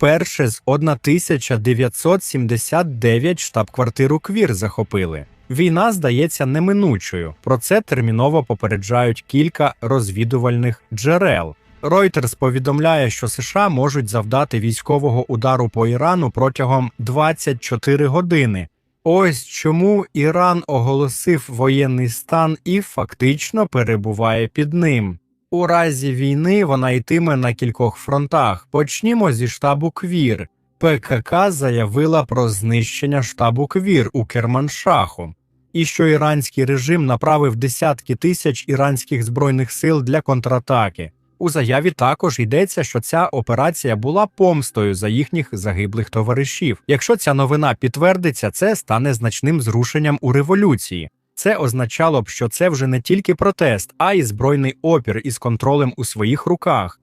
Вперше з 1979 штаб-квартиру Квір захопили. Війна здається неминучою. Про це терміново попереджають кілька розвідувальних джерел. Reuters повідомляє, що США можуть завдати військового удару по Ірану протягом 24 години. Ось чому Іран оголосив воєнний стан і фактично перебуває під ним. У разі війни вона йтиме на кількох фронтах. Почнімо зі штабу Квір. ПКК заявила про знищення штабу Квір у Керманшаху, і що іранський режим направив десятки тисяч іранських збройних сил для контратаки. У заяві також йдеться, що ця операція була помстою за їхніх загиблих товаришів. Якщо ця новина підтвердиться, це стане значним зрушенням у революції. Це означало б, що це вже не тільки протест, а й збройний опір із контролем у своїх руках.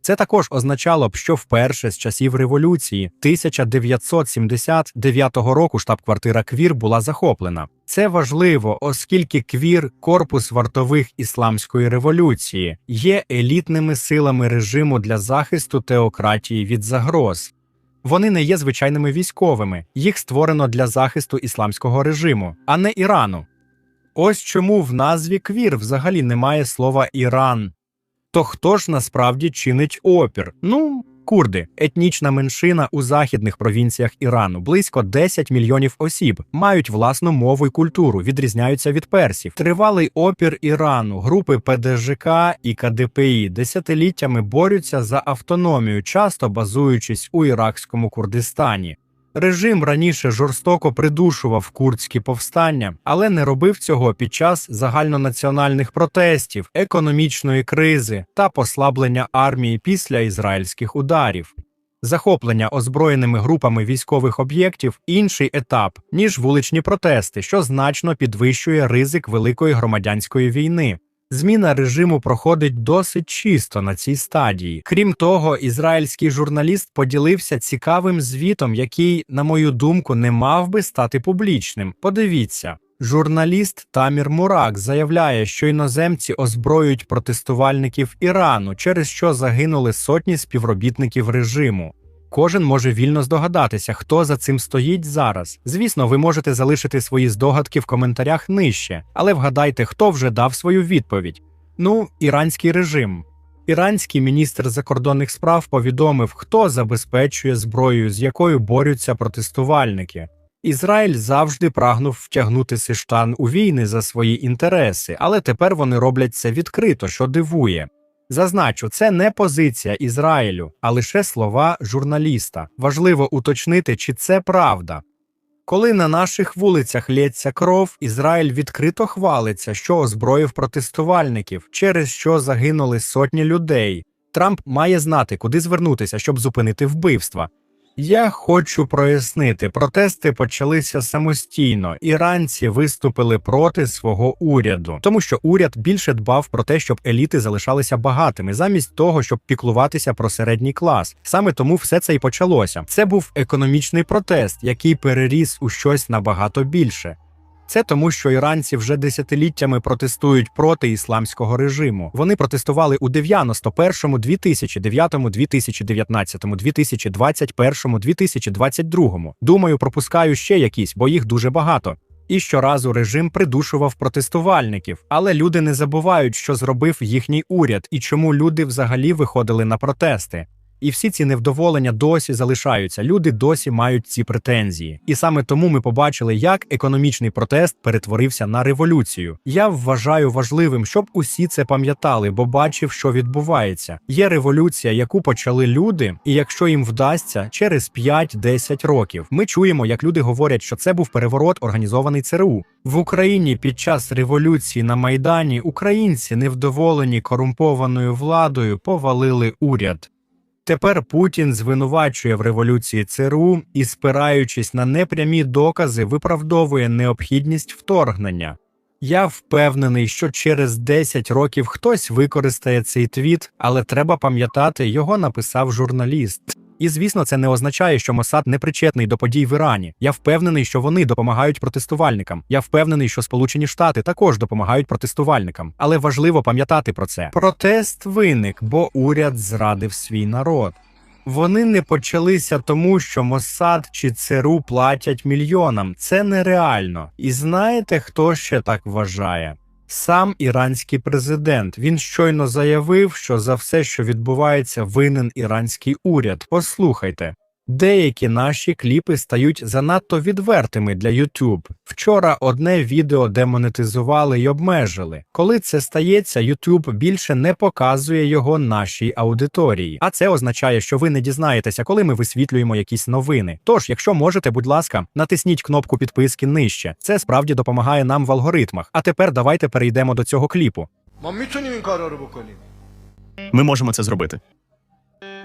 Це також означало б, що вперше з часів революції 1979 року штаб-квартира Квір була захоплена. Це важливо, оскільки Квір, корпус вартових ісламської революції, є елітними силами режиму для захисту теократії від загроз. Вони не є звичайними військовими, їх створено для захисту ісламського режиму, а не Ірану. Ось чому в назві Квір взагалі немає слова Іран. То хто ж насправді чинить опір? Ну, курди, етнічна меншина у західних провінціях Ірану, близько 10 мільйонів осіб, мають власну мову й культуру, відрізняються від персів. Тривалий опір Ірану, групи ПДЖК і КДПІ десятиліттями борються за автономію, часто базуючись у іракському Курдистані. Режим раніше жорстоко придушував курдські повстання, але не робив цього під час загальнонаціональних протестів, економічної кризи та послаблення армії після ізраїльських ударів. Захоплення озброєними групами військових об'єктів інший етап, ніж вуличні протести, що значно підвищує ризик великої громадянської війни. Зміна режиму проходить досить чисто на цій стадії. Крім того, ізраїльський журналіст поділився цікавим звітом, який, на мою думку, не мав би стати публічним. Подивіться. Журналіст Тамір Мурак заявляє, що іноземці озброюють протестувальників Ірану, через що загинули сотні співробітників режиму. Кожен може вільно здогадатися, хто за цим стоїть зараз. Звісно, ви можете залишити свої здогадки в коментарях нижче, але вгадайте, хто вже дав свою відповідь. Ну, іранський режим. Іранський міністр закордонних справ повідомив, хто забезпечує зброєю, з якою борються протестувальники. Ізраїль завжди прагнув втягнути Сиштан у війни за свої інтереси, але тепер вони роблять це відкрито, що дивує. Зазначу, це не позиція Ізраїлю, а лише слова журналіста. Важливо уточнити, чи це правда. Коли на наших вулицях лється кров, Ізраїль відкрито хвалиться, що озброїв протестувальників, через що загинули сотні людей. Трамп має знати, куди звернутися, щоб зупинити вбивства. Я хочу прояснити, протести почалися самостійно. Іранці виступили проти свого уряду, тому що уряд більше дбав про те, щоб еліти залишалися багатими, замість того, щоб піклуватися про середній клас. Саме тому все це й почалося. Це був економічний протест, який переріс у щось набагато більше. Це тому, що іранці вже десятиліттями протестують проти ісламського режиму. Вони протестували у 91-му, 2009-му, 2019-му, 2021-му, 2022-му. Думаю, пропускаю ще якісь, бо їх дуже багато. І щоразу режим придушував протестувальників, але люди не забувають, що зробив їхній уряд і чому люди взагалі виходили на протести. І всі ці невдоволення досі залишаються. Люди досі мають ці претензії. І саме тому ми побачили, як економічний протест перетворився на революцію. Я вважаю важливим, щоб усі це пам'ятали, бо бачив, що відбувається. Є революція, яку почали люди, і якщо їм вдасться, через 5-10 років ми чуємо, як люди говорять, що це був переворот, організований ЦРУ. В Україні під час революції на Майдані українці, невдоволені корумпованою владою, повалили уряд. Тепер Путін звинувачує в революції ЦРУ і, спираючись на непрямі докази, виправдовує необхідність вторгнення. Я впевнений, що через 10 років хтось використає цей твіт, але треба пам'ятати, його написав журналіст. І звісно, це не означає, що Мосад не причетний до подій в Ірані. Я впевнений, що вони допомагають протестувальникам. Я впевнений, що Сполучені Штати також допомагають протестувальникам. Але важливо пам'ятати про це. Протест виник, бо уряд зрадив свій народ. Вони не почалися тому, що Моссад чи ЦРУ платять мільйонам. Це нереально. І знаєте, хто ще так вважає? Сам іранський президент він щойно заявив, що за все, що відбувається, винен іранський уряд. Послухайте. Деякі наші кліпи стають занадто відвертими для YouTube. Вчора одне відео демонетизували й обмежили. Коли це стається, YouTube більше не показує його нашій аудиторії. А це означає, що ви не дізнаєтеся, коли ми висвітлюємо якісь новини. Тож, якщо можете, будь ласка, натисніть кнопку підписки нижче. Це справді допомагає нам в алгоритмах. А тепер давайте перейдемо до цього кліпу. Ми можемо це зробити.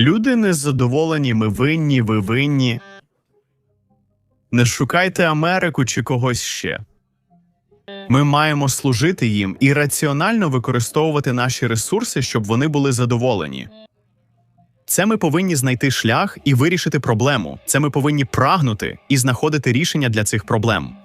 Люди незадоволені, ми винні, ви винні. Не шукайте Америку чи когось ще. Ми маємо служити їм і раціонально використовувати наші ресурси, щоб вони були задоволені. Це ми повинні знайти шлях і вирішити проблему. Це ми повинні прагнути і знаходити рішення для цих проблем.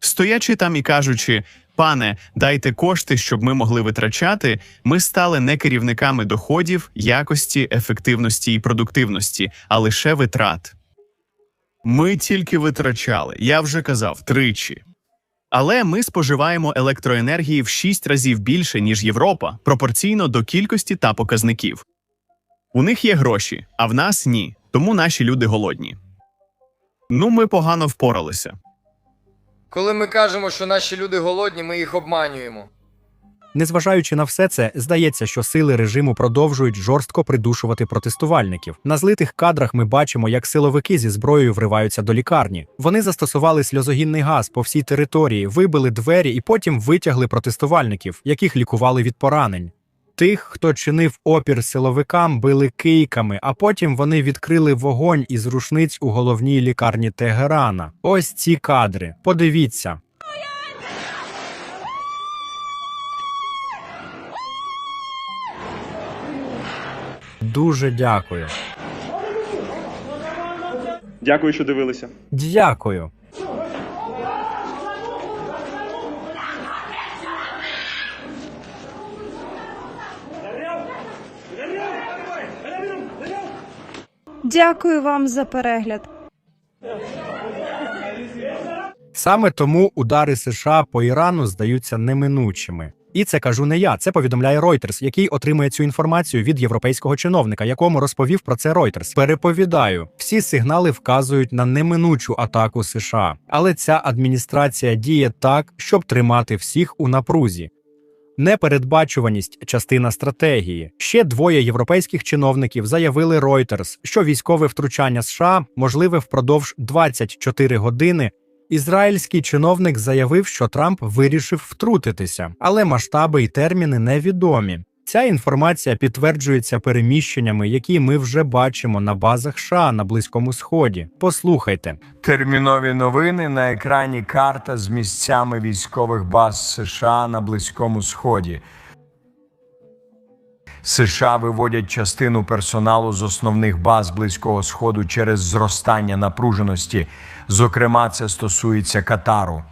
Стоячи там і кажучи, пане, дайте кошти, щоб ми могли витрачати, ми стали не керівниками доходів, якості, ефективності і продуктивності, а лише витрат. Ми тільки витрачали, я вже казав, тричі. Але ми споживаємо електроенергії в шість разів більше, ніж Європа, пропорційно до кількості та показників. У них є гроші, а в нас ні, тому наші люди голодні. Ну, ми погано впоралися. Коли ми кажемо, що наші люди голодні, ми їх обманюємо. Незважаючи на все це, здається, що сили режиму продовжують жорстко придушувати протестувальників. На злитих кадрах ми бачимо, як силовики зі зброєю вриваються до лікарні. Вони застосували сльозогінний газ по всій території, вибили двері і потім витягли протестувальників, яких лікували від поранень. Тих, хто чинив опір силовикам, били кийками, а потім вони відкрили вогонь із рушниць у головній лікарні Тегерана. Ось ці кадри. Подивіться. Дуже дякую. Дякую, що дивилися. Дякую. Дякую вам за перегляд. Саме тому удари США по Ірану здаються неминучими. І це кажу не я. Це повідомляє Reuters, який отримує цю інформацію від європейського чиновника, якому розповів про це Reuters. Переповідаю, всі сигнали вказують на неминучу атаку США, але ця адміністрація діє так, щоб тримати всіх у напрузі. Непередбачуваність частина стратегії. Ще двоє європейських чиновників заявили Reuters, що військове втручання США можливе впродовж 24 години. Ізраїльський чиновник заявив, що Трамп вирішив втрутитися, але масштаби і терміни невідомі. Ця інформація підтверджується переміщеннями, які ми вже бачимо на базах США на Близькому Сході. Послухайте. Термінові новини на екрані карта з місцями військових баз США на Близькому Сході. США виводять частину персоналу з основних баз Близького Сходу через зростання напруженості. Зокрема, це стосується Катару.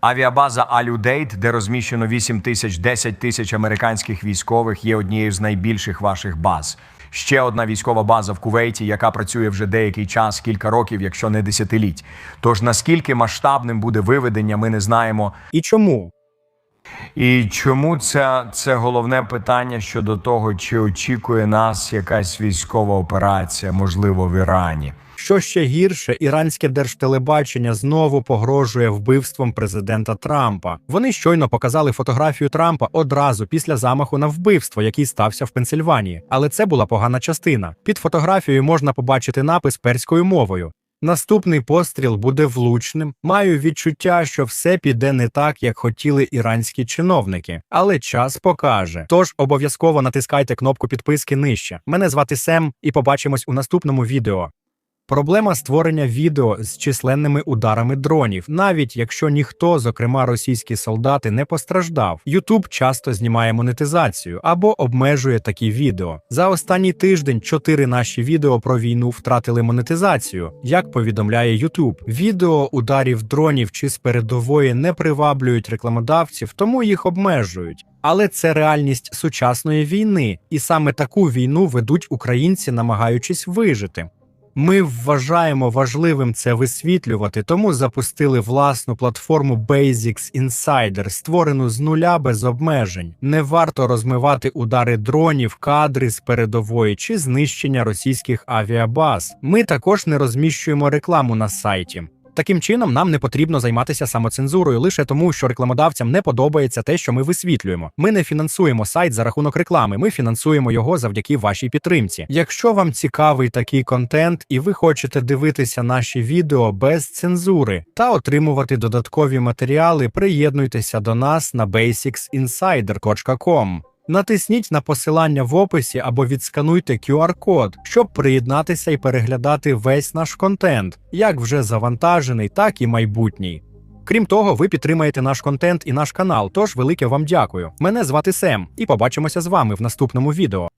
Авіабаза Алюдейт, де розміщено 8 тисяч 10 тисяч американських військових, є однією з найбільших ваших баз. Ще одна військова база в Кувейті, яка працює вже деякий час, кілька років, якщо не десятиліть. Тож наскільки масштабним буде виведення, ми не знаємо. І чому? І чому це, це головне питання щодо того, чи очікує нас якась військова операція, можливо, в Ірані. Що ще гірше, іранське держтелебачення знову погрожує вбивством президента Трампа. Вони щойно показали фотографію Трампа одразу після замаху на вбивство, який стався в Пенсильванії. Але це була погана частина. Під фотографією можна побачити напис перською мовою. Наступний постріл буде влучним. Маю відчуття, що все піде не так, як хотіли іранські чиновники, але час покаже. Тож обов'язково натискайте кнопку підписки нижче. Мене звати Сем, і побачимось у наступному відео. Проблема створення відео з численними ударами дронів, навіть якщо ніхто, зокрема російські солдати, не постраждав. Ютуб часто знімає монетизацію або обмежує такі відео. За останній тиждень чотири наші відео про війну втратили монетизацію, як повідомляє Ютуб. Відео ударів дронів чи з передової не приваблюють рекламодавців, тому їх обмежують. Але це реальність сучасної війни, і саме таку війну ведуть українці, намагаючись вижити. Ми вважаємо важливим це висвітлювати, тому запустили власну платформу Basics Insider, створену з нуля без обмежень. Не варто розмивати удари дронів, кадри з передової чи знищення російських авіабаз. Ми також не розміщуємо рекламу на сайті. Таким чином, нам не потрібно займатися самоцензурою лише тому, що рекламодавцям не подобається те, що ми висвітлюємо. Ми не фінансуємо сайт за рахунок реклами. Ми фінансуємо його завдяки вашій підтримці. Якщо вам цікавий такий контент і ви хочете дивитися наші відео без цензури та отримувати додаткові матеріали, приєднуйтеся до нас на basicsinsider.com. Натисніть на посилання в описі або відскануйте QR-код, щоб приєднатися і переглядати весь наш контент, як вже завантажений, так і майбутній. Крім того, ви підтримаєте наш контент і наш канал, тож велике вам дякую. Мене звати Сем, і побачимося з вами в наступному відео.